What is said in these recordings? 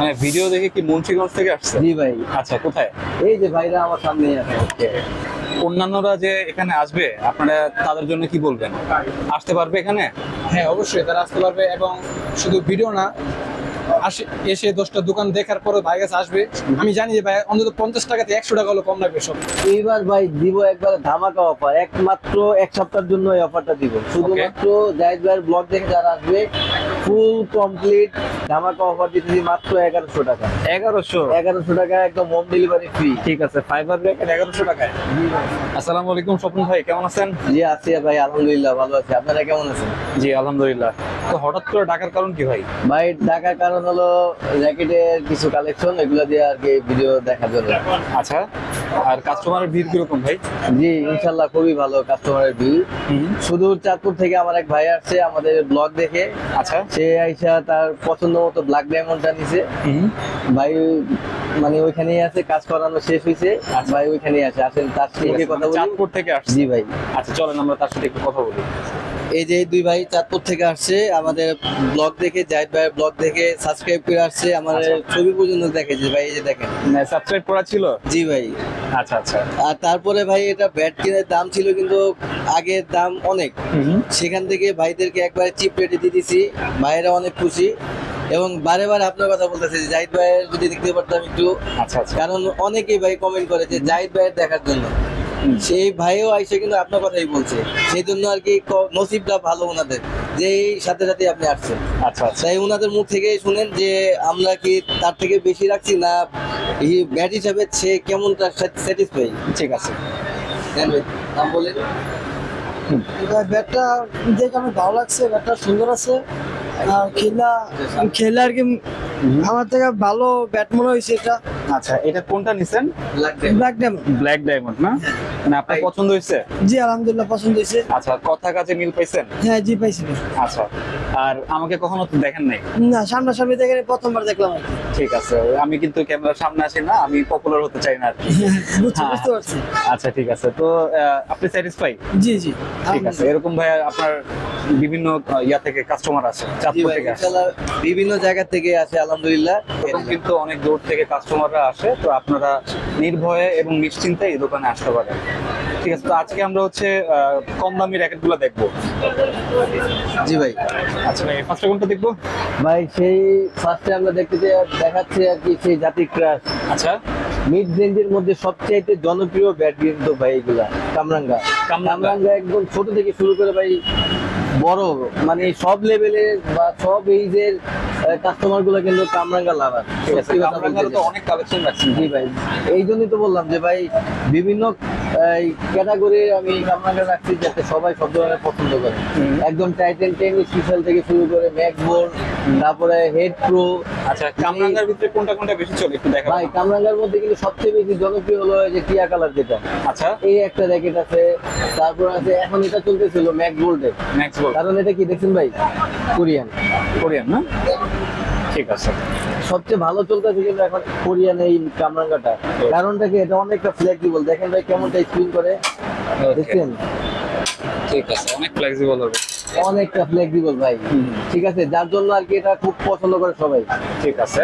মানে ভিডিও দেখে কি মুন্সিগঞ্জ থেকে আসছে? জি ভাই। আচ্ছা কোথায়? এই যে ভাইরা আমার সামনেই আছে। অন্যান্যরা যে এখানে আসবে আপনারা তাদের জন্য কি বলবেন? আসতে পারবে এখানে? হ্যাঁ অবশ্যই তারা আসতে পারবে এবং শুধু ভিডিও না আসে এসে দশটা দোকান দেখার পরে ভাই কাছে আসবে। আমি জানি যে ভাই অন্তত পঞ্চাশ টাকাতে একশো টাকা হলো কম লাগবে সব। এইবার ভাই দিব একবার ধামাকা অফার একমাত্র এক সপ্তাহের জন্য এই অফারটা দিব। শুধুমাত্র জাহিদ ভাইয়ের ব্লগ দেখে যারা আসবে ফুল কমপ্লিট ধামাকা অফার দিতেছি মাত্র এগারোশো টাকা। এগারোশো? এগারোশো টাকা একদম হোম ডেলিভারি ফ্রি ঠিক আছে ফাইবার রেখে এগারোশো টাকায়। আসসালামু আলাইকুম স্বপ্ন ভাই কেমন আছেন? জি আছি ভাই আলহামদুলিল্লাহ ভালো আছি। আপনারা কেমন আছেন? জি আলহামদুলিল্লাহ। তো হঠাৎ করে ডাকার কারণ কি ভাই? ভাই ঢাকার কারণ হলো র্যাকেটের কিছু কালেকশন এগুলো দিয়ে আর কি ভিডিও দেখার জন্য। আচ্ছা আর কাস্টমারের ভিড় কীরকম ভাই? জি ইনশাল্লাহ খুবই ভালো কাস্টমারের ভিড়। সুদূর চাঁদপুর থেকে আমার এক ভাই আসছে আমাদের ব্লগ দেখে। আচ্ছা। সে আইসা তার পছন্দ মতো ব্ল্যাক ডায়মন্ডটা নিছে। ভাই মানে ওইখানেই আছে কাজ করানো শেষ হয়েছে ভাই ওইখানেই আছে। আসেন তার সাথে কথা মানে বলি। চাঁদপুর থেকে আসছে। জি ভাই। আচ্ছা চলেন আমরা তার সাথে একটু কথা বলি। এই যে দুই ভাই চাঁদপুর থেকে আসছে আমাদের ব্লগ দেখে জাহিদ ভাইয়ের ব্লগ দেখে সাবস্ক্রাইব করে আসছে আমাদের আচ্ছা। ছবি পর্যন্ত দেখে যে ভাই এই যে দেখেন। সাবস্ক্রাইব করা ছিল? জি ভাই। আচ্ছা আচ্ছা। আর তারপরে ভাই এটা ব্যাট কেনার দাম ছিল কিন্তু আগের দাম অনেক। সেখান থেকে ভাইদেরকে একবারে চিপ রেটে দিয়ে দিছি। ভাইয়েরা অনেক খুশি। এবং বারে বারে আপনার কথা বলতেছে যে জাহিদ ভাইয়ের যদি দেখতে পারতাম একটু। আচ্ছা আচ্ছা। কারণ অনেকেই ভাই কমেন্ট করে যে জাহিদ ভাইয়ের দেখার জন্য। সেই ভাইও আইসে কিন্তু আপনার কথাই বলছে। সেই জন্য আর কি নসিবটা ভালো ওনাদের যে সাথে সাথে আপনি আসছেন। আচ্ছা আচ্ছা। তাই ওনাদের মুখ থেকে শুনেন যে আমরা কি তার থেকে বেশি রাখছি না ব্যাট হিসাবে সে কেমনটা স্যাটিসফাই ঠিক আছে। নাম বলেন। ব্যাটটা দেখে আমার ভালো লাগছে ব্যাটটা সুন্দর আছে। আর খেলা খেলে আর কি আমার থেকে ভালো ব্যাট মনে হয়েছে এটা আচ্ছা এটা কোনটা নিছেন? ব্ল্যাক ডায়মন্ড ব্ল্যাক ডায়মন্ড না? মানে আপনার পছন্দ হয়েছে? জি আলহামদুলিল্লাহ পছন্দ হয়েছে। আচ্ছা কথা কাজে মিল পাইছেন? হ্যাঁ জি পাইছি। আচ্ছা আর আমাকে কখনো তো দেখেন নাই? না সামনাসামনি দেখে প্রথমবার দেখলাম আর ঠিক আছে আমি কিন্তু ক্যামেরার সামনে আসি না আমি পপুলার হতে চাই না আর কি। বুঝতে হ্যাঁ। বুঝতে পারছি। আচ্ছা ঠিক আছে তো আহ, আপনি স্যাটিসফাই জি জি ঠিক আছে এরকম ভাই আপনার বিভিন্ন ইয়া থেকে কাস্টমার আছে চাঁদপুর থেকে বিভিন্ন জায়গা থেকে আসে আলহামদুলিল্লাহ। এরকম কিন্তু অনেক দূর থেকে কাস্টমাররা আসে তো আপনারা নির্ভয়ে এবং নিশ্চিন্তে এই দোকানে আসতে পারেন। ঠিক আছে তো আজকে আমরা হচ্ছে কম দামি র্যাকেটগুলো দেখব। জি ভাই। আচ্ছা ভাই ফার্স্টে কোনটা দেখব? ভাই সেই ফার্স্টে আমরা দেখতে যে- দেখাচ্ছে আর কি সেই জাতি ক্রাশ আচ্ছা। মিড রেঞ্জের মধ্যে সবচাইতে জনপ্রিয় ব্যাট কিন্তু ভাই এগুলা কামরাঙ্গা। কামরাঙ্গা একদম ছোট থেকে শুরু করে ভাই বড় মানে সব লেভেলে বা সব এইজের কাস্টমারগুলো কিন্তু কামরাঙ্গা লাভার আছে অনেক কালেকশন রাখছেন। জি ভাই এই জন্যই তো বললাম যে ভাই বিভিন্ন ক্যাটাগরি আমি কামরাঙ্গা রাখছি যাতে সবাই সব ধরনের পছন্দ করে। একদম টাইটেন টেন স্পেশাল থেকে শুরু করে ম্যাকবোর্ড তারপরে হেড প্রো আচ্ছা কামরাঙ্গার ভিতরে কোনটা কোনটা বেশি চলে? একটু দেখাবো ভাই কামরাঙ্গার মধ্যে কিন্তু সবচেয়ে বেশি জনপ্রিয় হলো যে টিয়া কালার যেটা। আচ্ছা। এই একটা র্যাকেট আছে তারপর আছে এখন এটা চলতেছিল ম্যাক গোল্ডে নেক্সট বল কারণ এটা কি দেখছেন ভাই? কোরিয়ান কোরিয়ান না? ঠিক আছে। সবচেয়ে ভালো চলতেছে কিন্তু এখন কোরিয়ান এই কামরাঙ্গাটা। কারণটা কি? এটা অনেকটা ফ্লেক্সিবল দেখেন ভাই কেমনটা স্পিন করে। দেখছেন? ঠিক আছে অনেক ফ্লেক্সিবল হবে। অনেকটা ফ্লেক্সিবল ভাই। ঠিক আছে যার জন্য আর কি এটা খুব পছন্দ করে সবাই। ঠিক আছে।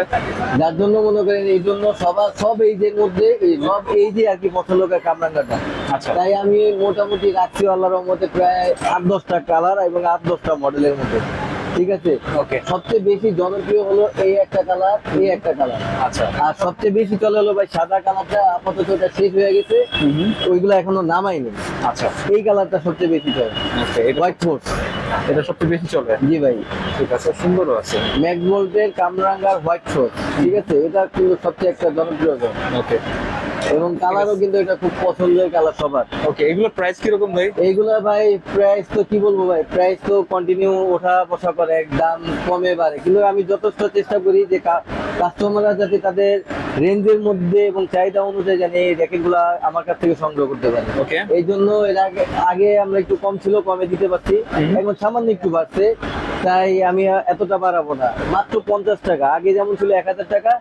যার জন্য মনে করেন এই জন্য সবার সব এই যে মধ্যে এই সব এই যে আর কি পছন্দ করে কামরাঙ্গাটা। আচ্ছা। তাই আমি মোটামুটি রাখছি আল্লাহর রহমতে প্রায় আট দশটা কালার এবং আট দশটা মডেলের মধ্যে। ঠিক আছে? ওকে সবচেয়ে বেশি জনপ্রিয় হলো এই একটা কালার এই একটা কালার আচ্ছা। আর সবচেয়ে বেশি চলে হলো ভাই সাদা কালারটা আপাতত এটা শেষ হয়ে গেছে। ওইগুলো এখনও নামাইনি আচ্ছা। এই কালারটা সবচেয়ে বেশি চলে। হোয়াইট ফোর্স এটা সবচেয়ে বেশি চলে? জি ভাই। ঠিক আছে সুন্দরও আছে। ম্যাকবোল্টের কামরাঙ্গার হোয়াইট ফোর্স ঠিক আছে? এটা কিন্তু সবচেয়ে একটা জনপ্রিয়। ওকে এবং কালারও কিন্তু এটা খুব পছন্দের কালার সবার। ওকে এগুলোর প্রাইস কীরকম ভাই? এইগুলা ভাই প্রাইস তো কি বলব ভাই? প্রাইস তো কন্টিনিউ ওঠা বসা করে দাম কমে বাড়ে। কিন্তু আমি যথেষ্ট চেষ্টা করি যে কাস্টমাররা যাতে তাদের রেঞ্জের মধ্যে এবং চাহিদা অনুযায়ী জানি এই র্যাকেটগুলা আমার কাছ থেকে সংগ্রহ করতে পারে। ওকে এই জন্য এর আগে আগে আমরা একটু কম ছিল কমে দিতে পারছি। এখন সামান্য একটু বাড়ছে। তাই আমি এতটা বাড়াবো না। মাত্র পঞ্চাশ টাকা। আগে যেমন ছিল এক হাজার টাকা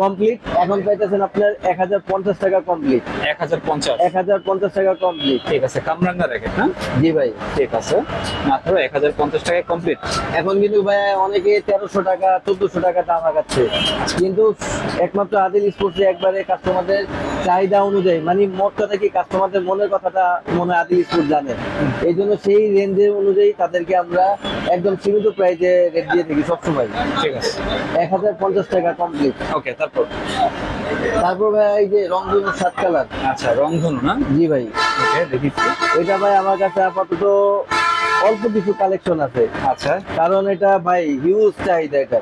কমপ্লিট এখন পাইতেছেন আপনার এক হাজার পঞ্চাশ টাকা কমপ্লিট এক হাজার পঞ্চাশ। এক হাজার পঞ্চাশ টাকা কমপ্লিট ঠিক আছে কামরাঙ্গা র্যাকেট না জি ভাই। ঠিক আছে মাত্র এক হাজার পঞ্চাশ টাকা কমপ্লিট এখন কিন্তু ভাই অনেকে তেরোশো টাকা চোদ্দশো টাকা দাম আগাচ্ছে। কিন্তু একমাত্র আদিল স্পোর্টসে একবারে কাস্টমারদের চাহিদা অনুযায়ী মানে মোট কথা কি কাস্টমারদের মনের কথাটা মনে আদিল স্পোর্ট জানে। এই জন্য সেই রেঞ্জের অনুযায়ী তাদেরকে আমরা একদম সীমিত প্রাইজে রেট দিয়ে থাকি সবসময়। ঠিক আছে। এক হাজার পঞ্চাশ টাকা কমপ্লিট ওকে তারপর? তারপর ভাই এই যে রংধনু সাত কালার। আচ্ছা রংধনু না? জি ভাই। ওকে দেখি এটা ভাই আমার কাছে আপাতত অল্প কিছু কালেকশন আছে। আচ্ছা। কারণ এটা ভাই হিউজ চাহিদা এটা।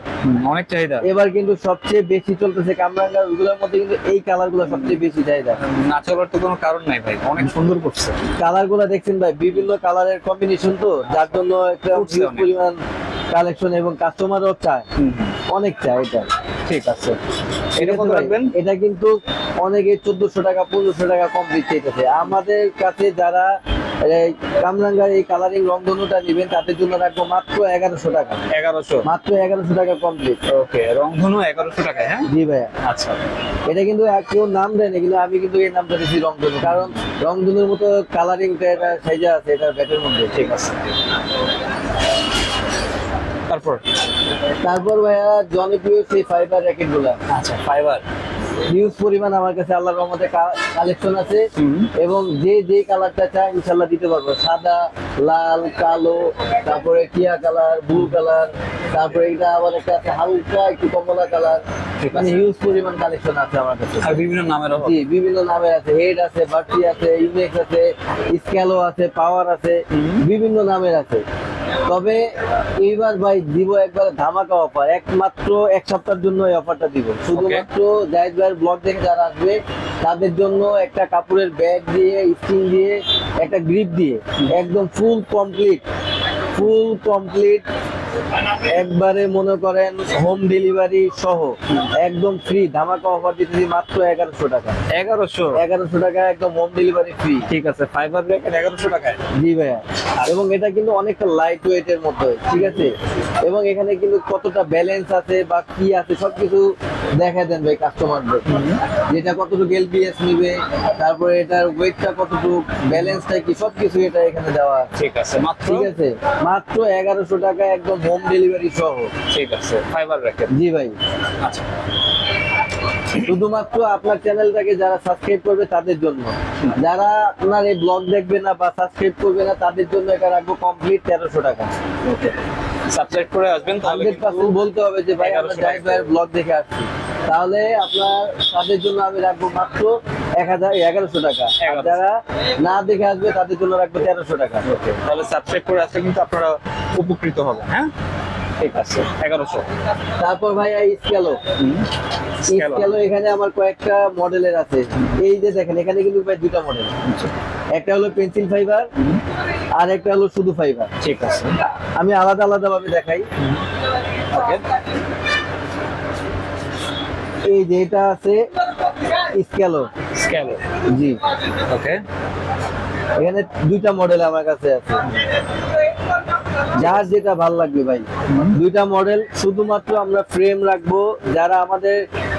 অনেক চাহিদা। এবার কিন্তু সবচেয়ে বেশি চলতেছে কামরাঙ্গা ওইগুলোর মধ্যে কিন্তু এই কালারগুলো সবচেয়ে বেশি চাহিদা। না চলার তো কোনো কারণ নাই ভাই অনেক সুন্দর করছে। কালারগুলো দেখছেন ভাই বিভিন্ন কালারের কম্বিনেশন তো যার জন্য একটা উঠছে পরিমাণ কালেকশন এবং কাস্টমারও চায়। অনেক চায় এটা। ঠিক আছে। এটা কত রাখবেন? এটা কিন্তু অনেকে চোদ্দশো টাকা পনেরোশো টাকা কমপ্লিট চাইতেছে। আমাদের কাছে যারা এই কামরাঙ্গার এই কালারিং রংধনুটা নেবেন তাদের জন্য রাখব মাত্র এগারোশো টাকা। এগারোশো? মাত্র এগারোশো টাকা কমপ্লিট ওকে রংধনু এগারোশো টাকায় হ্যাঁ? জি ভাইয়া। আচ্ছা। এটা কিন্তু কেউ নাম দেয়নি কিন্তু আমি কিন্তু এই নামটা দিয়েছি রংধনু কারণ রংধনুর মতো কালারিংটা এটা সাইজা আছে এটা ব্যাটের মধ্যে। ঠিক আছে। তারপর? তারপর ভাইয়া জনপ্রিয় সেই ফাইবার র্যাকেটগুলা। আচ্ছা ফাইবার হিউজ পরিমাণ আমার কাছে আল্লাহর রহমতে কালেকশন আছে। এবং যে যে কালারটা চায় ইনশাল্লাহ দিতে পারব। সাদা লাল কালো তারপরে টিয়া কালার ব্লু কালার তারপরে এটা আবার একটা আছে হালকা একটু কমলা কালার মানে। হিউজ পরিমাণ কালেকশন আছে আমার কাছে। আর বিভিন্ন নামের জি বিভিন্ন নামের আছে। হেড আছে বার্সি আছে ইউনেক্স আছে স্ক্যালো আছে পাওয়ার আছে। বিভিন্ন নামের আছে। তবে এইবার ভাই দিব একবার ধামাকা অফার একমাত্র এক সপ্তাহের জন্য এই অফারটা দিব। শুধুমাত্র জাহিদ ভাইয়ের ব্লগ দেখে যারা আসবে তাদের জন্য একটা কাপড়ের ব্যাগ দিয়ে স্টিং দিয়ে একটা গ্রিপ দিয়ে একদম ফুল কমপ্লিট ফুল কমপ্লিট। একবারে মনে করেন হোম ডেলিভারি সহ। একদম ফ্রি ধামাকা অফার দিতেছি মাত্র এগারোশো টাকা। এগারোশো? এগারোশো টাকা একদম হোম ডেলিভারি ফ্রি ঠিক আছে ফাইবার এগারোশো টাকায়? জি ভাইয়া। এবং এটা কিন্তু অনেকটা লাইট ওয়েট এর মতো ঠিক আছে? এবং এখানে কিন্তু কতটা ব্যালেন্স আছে বা কি আছে সবকিছু দেখা দেন ভাই কাস্টমারদের যেটা কতটুকু এলবিএস নিবে তারপরে এটার ওয়েটটা কতটুকু ব্যালেন্সটা কি সবকিছু এটা এখানে দেওয়া আছে। ঠিক আছে মাত্র? ঠিক আছে? মাত্র এগারোশো টাকা একদম হোম ডেলিভারি সহ। ঠিক আছে ফাইবার র্যাকেট জি ভাই। আচ্ছা। শুধুমাত্র আপনার চ্যানেলটাকে যারা সাবস্ক্রাইব করবে তাদের জন্য। যারা আপনার এই ব্লগ দেখবে না বা সাবস্ক্রাইব করবে না তাদের জন্য এটা রাখব কমপ্লিট তেরোশো টাকা। ওকে সাবস্ক্রাইব করে আসবেন তাহলে বলতে হবে যে ভাই আমরা 1100 জাহিদ ভাইয়ের ব্লগ দেখে আসছি। তাহলে আপনার তাদের জন্য আমি রাখব মাত্র এক হাজার এগারোশো টাকা। যারা না দেখে আসবে তাদের জন্য রাখব তেরোশো টাকা। তাহলে সাবস্ক্রাইব করে আসলে কিন্তু আপনারা উপকৃত হবেন হ্যাঁ? ঠিক আছে এগারোশো। তারপর ভাই স্কেলো স্কেলো এখানে আমার কয়েকটা মডেলের আছে। এই যে দেখেন এখানে কিন্তু ভাই দুটা মডেল একটা হলো পেন্সিল ফাইবার আর একটা হলো শুধু ফাইবার ঠিক আছে। আমি আলাদা আলাদা ভাবে দেখাই। ওকে। এই যে এটা আছে স্কেলো স্ক্যালো জি। ওকে। এখানে দুইটা মডেল আমার কাছে আছে। যার যেটা ভালো লাগবে ভাই। দুইটা মডেল শুধুমাত্র আমরা ফ্রেম রাখব যারা আমাদের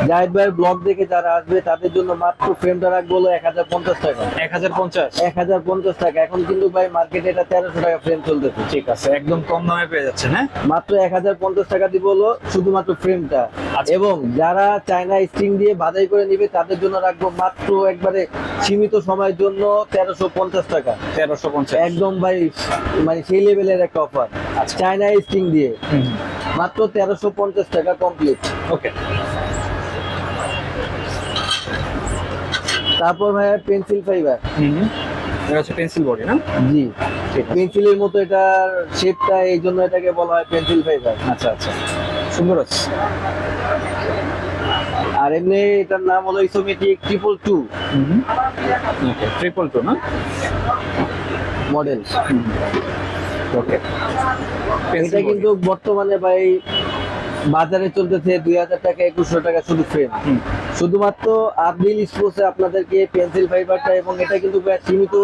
জাহিদ ভাইয়ের ব্লগ দেখে যারা আসবে তাদের জন্য মাত্র ফ্রেমটা রাখব হলো এক হাজার পঞ্চাশ টাকা। এক হাজার পঞ্চাশ? এক হাজার পঞ্চাশ টাকা। এখন কিন্তু ভাই মার্কেটে এটা তেরোশো টাকা ফ্রেম চলতেছে। ঠিক আছে একদম কম দামে পেয়ে যাচ্ছেন হ্যাঁ? মাত্র এক হাজার পঞ্চাশ টাকা দিব হলো শুধুমাত্র ফ্রেমটা আচ্ছা। এবং যারা চায়না স্টিং দিয়ে বাধাই করে নিবে তাদের জন্য রাখব মাত্র একবারে সীমিত সময়ের জন্য তেরোশো পঞ্চাশ টাকা। তেরোশো পঞ্চাশ। একদম ভাই মানে সেই লেভেলের একটা অফার আচ্ছা। চায়না স্টিং দিয়ে। মাত্র তেরোশো পঞ্চাশ টাকা কমপ্লিট ওকে তারপর ভাইয়া পেন্সিল ফাইবার হুম এটা হচ্ছে পেন্সিল বডি না? জি। পেন্সিলের মতো এটার শেপটা এই জন্য এটাকে বলা হয় পেন্সিল ফাইবার আচ্ছা আচ্ছা। সুন্দর আছে। আর এমনি এটার নাম হলো isometric triple two triple two না? মডেল ওকে এটা কিন্তু বর্তমানে ভাই বাজারে চলতেছে দুই হাজার টাকা একুশশো টাকা শুধু ফ্রেম। শুধুমাত্র আব্দিল স্পোর্টসে আপনাদেরকে পেন্সিল ফাইবারটা এবং এটা কিন্তু সীমিত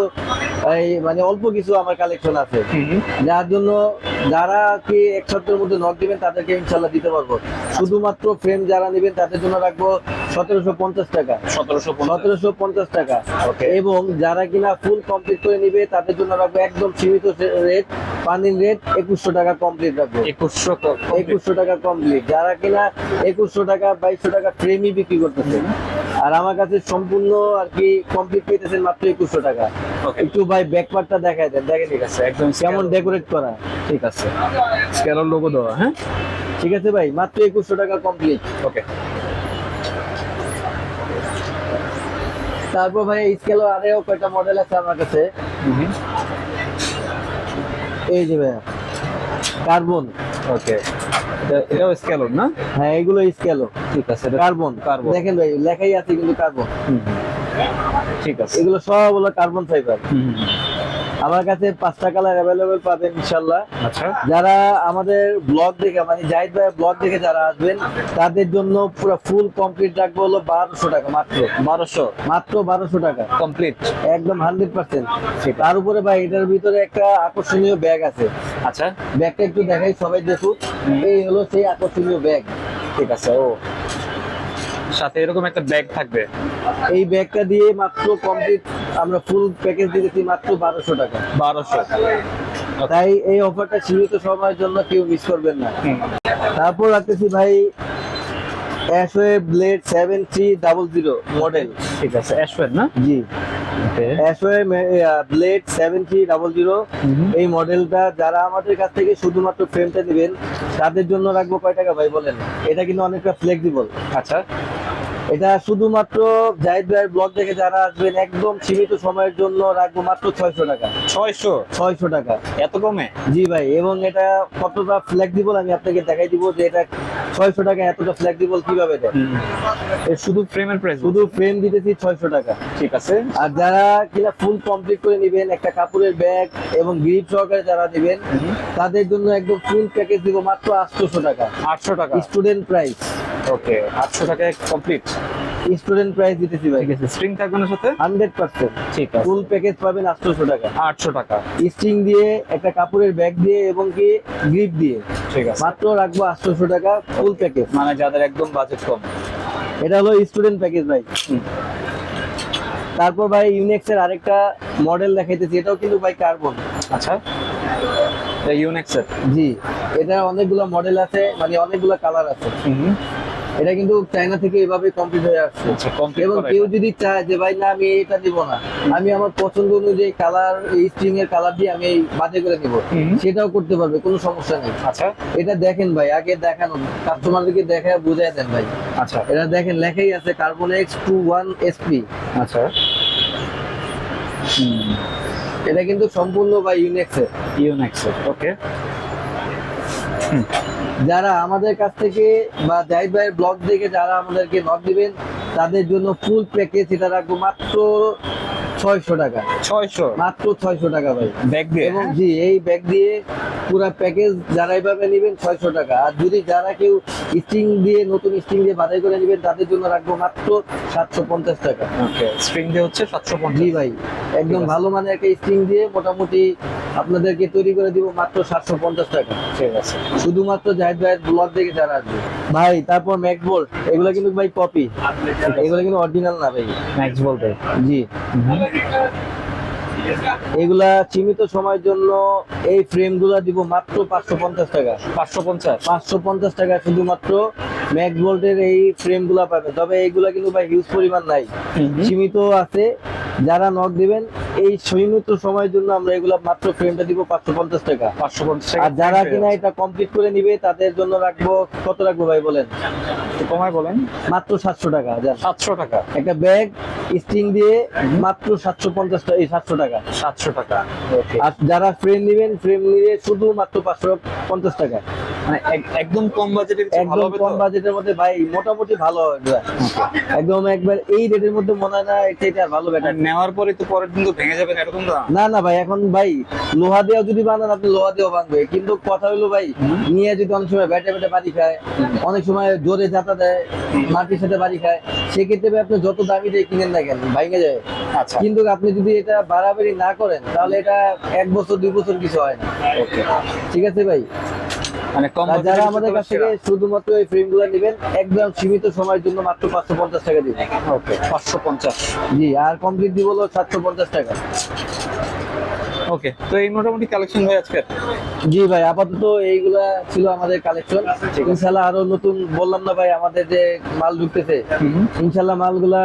এই মানে অল্প কিছু আমার কালেকশন আছে। যার জন্য যারা কি এক সপ্তাহের মধ্যে নক দিবেন তাদেরকে ইনশাল্লাহ দিতে পারব। শুধুমাত্র ফ্রেম যারা নেবেন তাদের জন্য রাখব সতেরোশো পঞ্চাশ টাকা। সতেরোশো পঞ্চাশ। টাকা। এবং যারা কিনা ফুল কমপ্লিট করে নিবে তাদের জন্য রাখব একদম সীমিত রেট পানির রেট একুশশো টাকা কমপ্লিট রাখব। একুশশো একুশশো টাকা কমপ্লিট যারা কিনা একুশশো টাকা বাইশশো টাকা ফ্রেমই বিক্রি করতেছে আর আমার কাছে সম্পূর্ণ আর কি কমপ্লিট পেতেছেন মাত্র একুশশো টাকা। একটু ভাই ব্যাকপার্টটা দেখায় দেন দেখেন ঠিক আছে একদম কেমন ডেকোরেট করা ঠিক আছে। স্ক্যালার লোগো দেওয়া হ্যাঁ? ঠিক আছে ভাই মাত্র একুশশো টাকা কমপ্লিট ওকে তারপর ভাই স্কেল আরেও কয়টা মডেল আছে আমার কাছে? এই যে ভাই কার্বন। ওকে এটাও স্ক্যালার না? হ্যাঁ এগুলো স্কেল ঠিক আছে কার্বন। কার্বন। দেখেন ভাই লেখাই আছে কিন্তু কার্বন। ঠিক আছে। এগুলো সব হলো কার্বন ফাইবার। আমার কাছে পাঁচটা কালার অ্যাভেলেবেল পাবেন ইনশাল্লাহ আচ্ছা। যারা আমাদের ব্লগ দেখে মানে জাহিদ ভাই ব্লগ দেখে যারা আসবেন তাদের জন্য পুরো ফুল কমপ্লিট রাখব হলো বারোশো টাকা মাত্র। বারোশো মাত্র বারোশো টাকা। কমপ্লিট একদম হান্ড্রেড পার্সেন্ট তার উপরে ভাই এটার ভিতরে একটা আকর্ষণীয় ব্যাগ আছে। আচ্ছা। ব্যাগটা একটু দেখাই সবাই দেখুক। এই হলো সেই আকর্ষণীয় ব্যাগ ঠিক আছে ও। সাথে এরকম একটা ব্যাগ থাকবে। এই ব্যাগটা দিয়ে মাত্র কমপ্লিট আমরা ফুল প্যাকেজ দিতেছি মাত্র বারোশো টাকা। বারোশো। তাই এই অফারটা সীমিত সময়ের জন্য কেউ মিস করবেন না। তারপর রাখতেছি ভাই Ashaway blade seven three double zero model ঠিক আছে অ্যাশওয়ের না? জি। Ashaway blade seven three double zero এই মডেলটা যারা আমাদের কাছ থেকে শুধুমাত্র ফ্রেমটা দিবেন তাদের জন্য রাখব কয় টাকা ভাই বলেন? এটা কিন্তু অনেকটা ফ্লেক্সিবল আচ্ছা। এটা শুধুমাত্র জাহিদ ভাইয়ের ব্লগ দেখে যারা আসবেন একদম সীমিত সময়ের জন্য রাখব মাত্র ছয়শো টাকা। ছয়শো? ছয়শো টাকা। এত কমে? জি ভাই এবং এটা কতটা ফ্লেক্সিবল আমি আপনাকে দেখাই দিব যে এটা ছয়শো টাকা এতটা ফ্লেক্সিবল কীভাবে দেয়। শুধু ফ্রেমের প্রাইস শুধু ফ্রেম দিতেছি ছয়শো টাকা। ঠিক আছে। আর যারা কিনা ফুল কমপ্লিট করে নেবেন একটা কাপড়ের ব্যাগ এবং গ্রিপ সহকারে যারা নেবেন তাদের জন্য একদম ফুল প্যাকেজ দিব মাত্র আটশোশো টাকা। আটশো টাকা। স্টুডেন্ট প্রাইস ওকে আটশো টাকায় কমপ্লিট স্টুডেন্ট প্রাইস দিতেছি ভাই। ঠিক আছে স্ট্রিং থাকবে না সাথে? হান্ড্রেড পার্সেন্ট ঠিক আছে। ফুল প্যাকেজ পাবেন আটশোশো টাকা। আটশো টাকা। স্ট্রিং দিয়ে একটা কাপড়ের ব্যাগ দিয়ে এবং কি গ্রিপ দিয়ে। ঠিক আছে। মাত্র রাখব আটশোশো টাকা ফুল প্যাকেজ মানে যাদের একদম বাজেট কম। এটা হলো স্টুডেন্ট প্যাকেজ ভাই। তারপর ভাই ইউনেক্স এর আরেকটা মডেল দেখাইতেছি এটাও কিন্তু ভাই কার্বন আচ্ছা। ইউনেক্সের জি। এটা অনেকগুলো মডেল আছে মানে অনেকগুলো কালার আছে। এটা কিন্তু চায়না থেকে এভাবে কমপ্লিট হয়ে আসছে। আচ্ছা এবং কেউ যদি চায় যে ভাই না আমি এটা নিব না। আমি আমার পছন্দ অনুযায়ী কালার এই স্ট্রিং এর কালার দিয়ে আমি এই বাজে করে নিব। সেটাও করতে পারবে কোনো সমস্যা নেই। আচ্ছা। এটা দেখেন ভাই আগে দেখানো। কাস্টমারদেরকে দেখে বুঝাই দেন ভাই। আচ্ছা। এটা দেখেন লেখাই আছে carbon X two one SP আচ্ছা। এটা কিন্তু সম্পূর্ণ ভাই ইউনেক্সের ইউনেক্সের ওকে যারা আমাদের কাছ থেকে বা জাহিদ ভাইয়ের ব্লগ দেখে যারা আমাদেরকে নক দিবেন, তাদের জন্য ফুল প্যাকেজ এটা রাখব। মাত্র ছয়শো টাকা। ছয়শো? মাত্র ছয়শো টাকা ভাই। ব্যাগ দিয়ে? এবং জি এই ব্যাগ দিয়ে পুরো প্যাকেজ যারা এইভাবে নেবেন ছয়শো টাকা। আর যদি যারা কেউ স্ট্রিং দিয়ে নতুন স্ট্রিং দিয়ে বাধাই করে নেবেন তাদের জন্য রাখব মাত্র সাতশো পঞ্চাশ টাকা। স্ট্রিং দিয়ে হচ্ছে সাতশো জি ভাই একদম ভালো মানের একটা স্ট্রিং দিয়ে মোটামুটি আপনাদেরকে তৈরি করে দিব মাত্র সাতশো পঞ্চাশ টাকা। ঠিক আছে। শুধুমাত্র জাহেদ ভাইয়ের ব্লগ দেখে যারা আসবে। ভাই তারপর ম্যাকবোর্ড এগুলো কিন্তু ভাই কপি এগুলো কিন্তু অরিজিনাল না ভাই। ম্যাক্স বলতে জি। এগুলা সীমিত সময়ের জন্য এই ফ্রেমগুলা দিব মাত্র পাঁচশো পঞ্চাশ টাকা। পাঁচশো পঞ্চাশ? পাঁচশো পঞ্চাশ টাকা শুধুমাত্র ম্যাক ভোল্টের এই ফ্রেমগুলা পাবে তবে এইগুলা কিন্তু ভাই হিউজ পরিমাণ নাই। সীমিত আছে। যারা নক দিবেন এই সীমিত সময়ের জন্য আমরা এগুলা মাত্র ফ্রেমটা দিব পাঁচশো পঞ্চাশ টাকা। পাঁচশো পঞ্চাশ আর যারা কিনা এটা কমপ্লিট করে নিবে তাদের জন্য রাখব কত রাখব ভাই বলেন? কমায় বলেন। মাত্র সাতশো টাকা সাতশো টাকা। একটা ব্যাগ স্ট্রিং দিয়ে মাত্র সাতশো পঞ্চাশ টাকা এই সাতশো টাকা। সাতশো টাকা। আর যারা ফ্রেম নেবেন ফ্রেম নিয়ে শুধু মাত্র পাঁচশো পঞ্চাশ টাকা। মানে একদম কম বাজেটের একদম কম বাজেটের মধ্যে ভাই মোটামুটি ভালো একদম একবার এই রেটের মধ্যে মনে হয় না এটা ভালো ব্যাটার নেওয়ার পরে তো পরের দিন তো ভেঙে যাবে না, এরকম না না ভাই এখন ভাই লোহা দিয়েও যদি বানান আপনি লোহা দিয়েও বানবে। কিন্তু কথা হলো ভাই নিয়ে যদি অনেক সময় ব্যাটে ব্যাটে বাড়ি খায় অনেক সময় জোরে যাতা দেয় মাটির সাথে বাড়ি খায় সেক্ষেত্রে আপনি যত দামি দিয়ে কিনেন না কেন ভাইঙ্গে যায়। আচ্ছা। কিন্তু আপনি যদি এটা বাড়াবাড়ি না করেন তাহলে এটা এক বছর দুই বছর কিছু হয় না। ওকে। ঠিক আছে ভাই? মানে কম যারা আমাদের কাছ থেকে শুধুমাত্র এই ফ্রেমগুলো নেবেন একদম সীমিত সময়ের জন্য মাত্র পাঁচশো পঞ্চাশ টাকা দিবেন। ওকে পাঁচশো পঞ্চাশ। জি আর কমপ্লিট দিব হলো সাতশো পঞ্চাশ টাকা। ওকে তো এই মোটামুটি কালেকশন হয়ে আজকে? জি ভাই আপাতত এইগুলা ছিল আমাদের কালেকশন ইনশাল্লাহ আরও নতুন বললাম না ভাই আমাদের যে মাল ঢুকতেছে ইনশাল্লাহ মালগুলা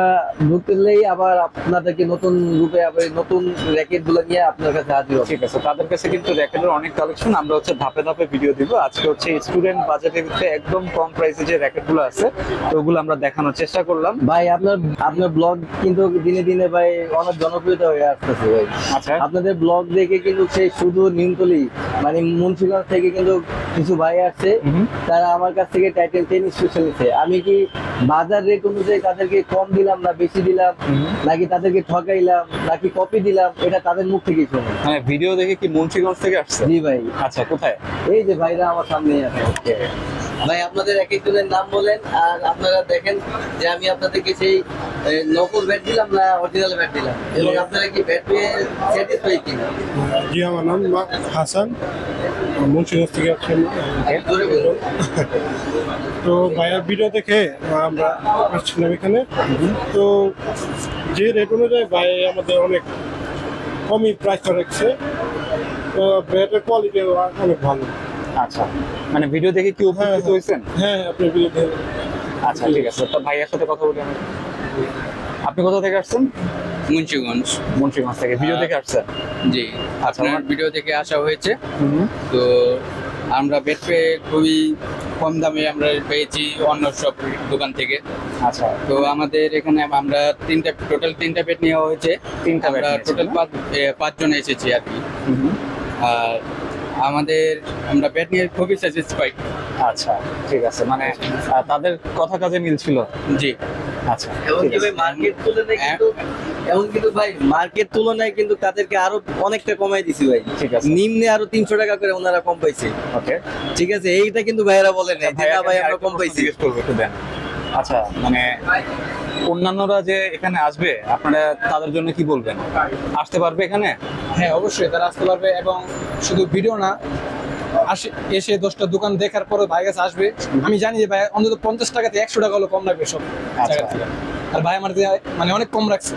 ঢুকতেলেই আবার আপনাদেরকে নতুন রূপে আবার নতুন র্যাকেটগুলা নিয়ে আপনার কাছে হাজির ঠিক আছে তাদের কাছে কিন্তু র্যাকেটের অনেক কালেকশন আমরা হচ্ছে ধাপে ধাপে ভিডিও দিব। আজকে হচ্ছে স্টুডেন্ট বাজেটের ভিতরে একদম কম প্রাইসে যে র্যাকেটগুলো আছে তো ওগুলো আমরা দেখানোর চেষ্টা করলাম। ভাই আপনার আপনার ব্লগ কিন্তু দিনে দিনে ভাই অনেক জনপ্রিয়তা হয়ে আসতেছে ভাই। আচ্ছা। আপনাদের ব্লগ দেখে কিন্তু সেই শুধু নিমতলি মানে মুন্সিগঞ্জ থেকে কিন্তু কিছু ভাই আসছে তারা আমার কাছ থেকে টাইটেল টেন স্পেশাল নিচ্ছে আমি কি বাজার রেট অনুযায়ী তাদেরকে কম দিলাম না বেশি দিলাম নাকি তাদেরকে ঠকাইলাম নাকি কপি দিলাম এটা তাদের মুখ থেকেই শুনুন মানে ভিডিও দেখে কি মুন্সিগঞ্জ থেকে আসছে? জি ভাই। আচ্ছা কোথায়? এই যে ভাইরা আমার সামনে আছে। ভাই আপনাদের এক একজনের নাম বলেন আর আপনারা দেখেন যে আমি আপনাদেরকে সেই নকল ব্যাট দিলাম না অরিজিনাল ব্যাট দিলাম? এবং আপনারা কি ব্যাট পেয়ে স্যাটিসফাই কিনা জি আমার নাম হাসান। মুন্সিগঞ্জ থেকে আসছেন তো ভাইয়ার ভিডিও দেখে আমরা আসছিলাম এখানে। তো যে রেট অনুযায়ী ভাই আমাদের অনেক কমই প্রাইস রাখছে তো ব্যাটের কোয়ালিটি অনেক ভালো। আচ্ছা মানে ভিডিও দেখে কি উপকৃত হয়েছেন? হ্যাঁ আপনি ভিডিও দেখে। আচ্ছা ঠিক আছে। তো ভাইয়ের সাথে কথা বলি আমি। আপনি কোথা থেকে আসছেন? মুন্সিগঞ্জ। মুন্সিগঞ্জ থেকে। ভিডিও দেখে আসছেন? জি। আচ্ছা, আপনার আমার- ভিডিও থেকে আসা হয়েছে। তো আমরা বেড পেয়ে খুবই কম দামে আমরা পেয়েছি অন্য সব দোকান থেকে। আচ্ছা। তো আমাদের এখানে আমরা তিনটা টোটাল তিনটা বেড নেওয়া হয়েছে। তিনটা আমরা টোটাল পাঁচ পাঁচজন এসেছি আর কি। আর আমাদের আমরা বেড নিয়ে খুবই স্যাটিসফাইড আচ্ছা ঠিক আছে মানে তাদের কথা কাজে মিল ছিল? জি। আচ্ছা এমনকি ভাই মার্কেট তুলনায় কিন্তু এমন কিন্তু ভাই মার্কেট তুলনায় কিন্তু তাদেরকে আরও অনেকটা কমাই দিছি ভাই। ঠিক আছে। নিম্নে আরও তিনশো টাকা করে ওনারা কম পাইছে। ওকে। ঠিক আছে এইটা কিন্তু ভাইয়েরা বলে নাই যে না ভাই আমরা কম পাইছি। জিজ্ঞেস করব একটু দেন। আচ্ছা মানে অন্যান্যরা যে এখানে আসবে আপনারা তাদের জন্য কি বলবেন? আসতে পারবে এখানে? হ্যাঁ অবশ্যই তারা আসতে পারবে এবং শুধু ভিডিও না আসে এসে দশটা দোকান দেখার পরে ভাই কাছে আসবে। আমি জানি যে ভাই অন্তত পঞ্চাশ টাকাতে একশো টাকা হলো কম রাখবে সব আচ্ছা। জায়গা থেকে। আর ভাই আমার মানে অনেক কম রাখছে।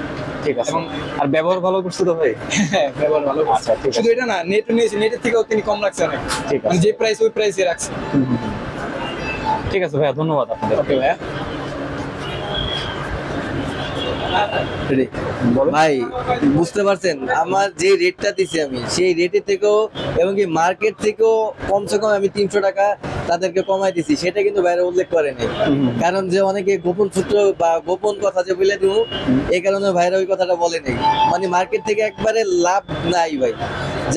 ঠিক আছে। আর ব্যবহার ভালো করছে তো ভাই? হ্যাঁ ব্যবহার ভালো। আচ্ছা, শুধু এটা না নেট নিয়েছে নেটের থেকেও তিনি কম রাখছে অনেক। ঠিক আছে। মানে যে প্রাইস ওই প্রাইসে রাখছে। ঠিক আছে ভাইয়া ধন্যবাদ আপনাদের। ওকে ভাইয়া। ভাই, বুঝতে পারছেন, আমার যে রেটটা দিছি আমি, সেই রেটের থেকেও এবং কি মার্কেট থেকেও কমসে কম আমি তিনশো টাকা তাদেরকে কমাই দিছি সেটা কিন্তু বাইরে উল্লেখ করেনি কারণ যে অনেকে গোপন সূত্র বা গোপন কথা যে বলে দিব এই কারণে ভাইরা ওই কথাটা বলে নেই। মানে মার্কেট থেকে একবারে লাভ নাই ভাই।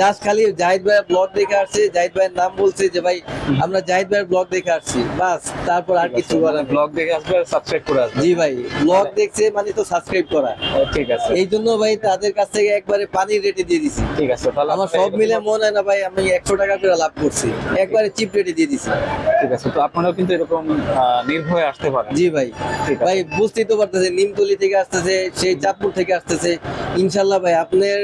জাস্ট খালি জাহিদ ভাইয়ের ব্লগ দেখে আসছে জাহিদ ভাইয়ের নাম বলছে যে ভাই আমরা জাহিদ ভাইয়ের ব্লগ দেখে আসছি। বাস তারপর আর কিছু করার ব্লগ দেখে আসবে আর সাবস্ক্রাইব করে আসবে। জি ভাই ব্লগ দেখছে মানে তো সাবস্ক্রাইব করা। ঠিক আছে। এই জন্য ভাই তাদের কাছ থেকে একবারে পানির রেটে দিয়ে দিছি। ঠিক আছে তাহলে আমার সব মিলে মনে হয় না ভাই আমি একশো টাকা করে লাভ করছি। একবারে চিপ রেটে দিয়ে দিছি। ঠিক আছে তো আপনারাও কিন্তু এরকম নির্ভয়ে আসতে পারেন। জি ভাই। ভাই বুঝতেই তো পারতেছে নিমতলি থেকে আসতেছে সেই চাঁদপুর থেকে আসতেছে। ইনশাল্লাহ ভাই আপনার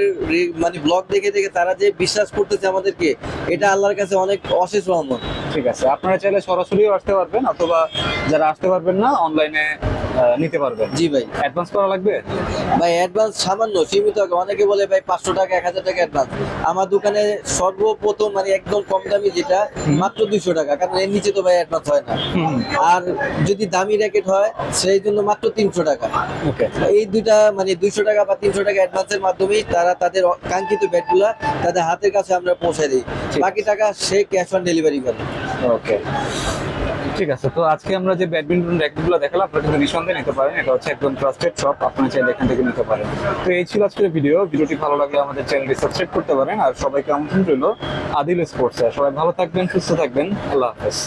মানে ব্লগ দেখে দেখে তারা যে বিশ্বাস করতেছে আমাদেরকে এটা আল্লাহর কাছে অনেক অশেষ রহমত। ঠিক আছে আপনারা চাইলে সরাসরিও আসতে পারবেন অথবা যারা আসতে পারবেন না অনলাইনে নিতে পারবেন। জি ভাই। অ্যাডভান্স করা লাগবে? ভাই অ্যাডভান্স সামান্য সীমিত। অনেকে বলে ভাই পাঁচশো টাকা এক হাজার টাকা অ্যাডভান্স আমার দোকানে সর্বপ্রথম মানে একদম কম দামি যেটা মাত্র দুইশো টাকা। এর নিচে তো ভাই অ্যাডভান্স হয় না। আর যদি দামি র্যাকেট হয় সেই জন্য মাত্র তিনশো টাকা। এই দুইটা মানে দুইশো টাকা বা তিনশো টাকা অ্যাডভান্সের মাধ্যমেই তারা তাদের কাঙ্ক্ষিত ব্যাটগুলা তাদের হাতের কাছে আমরা পৌঁছে দিই। বাকি টাকা সে ক্যাশ অন ডেলিভারি করে। ওকে। ঠিক আছে, তো আজকে আমরা যে ব্যাডমিন্টন র্যাকেটগুলো দেখালাম, আপনারা কিন্তু নিঃসন্দেহে নিতে পারেন। এটা হচ্ছে একদম ট্রাস্টেড শপ আপনারা চাইলে এখান থেকে নিতে পারেন। তো এই ছিল আজকের ভিডিও ভিডিওটি ভালো লাগলে আমাদের চ্যানেলটি সাবস্ক্রাইব করতে পারেন। আর সবাইকে আমন্ত্রণ রইল আদিল স্পোর্টস সবাই ভালো থাকবেন, সুস্থ থাকবেন। আল্লাহ হাফেজ।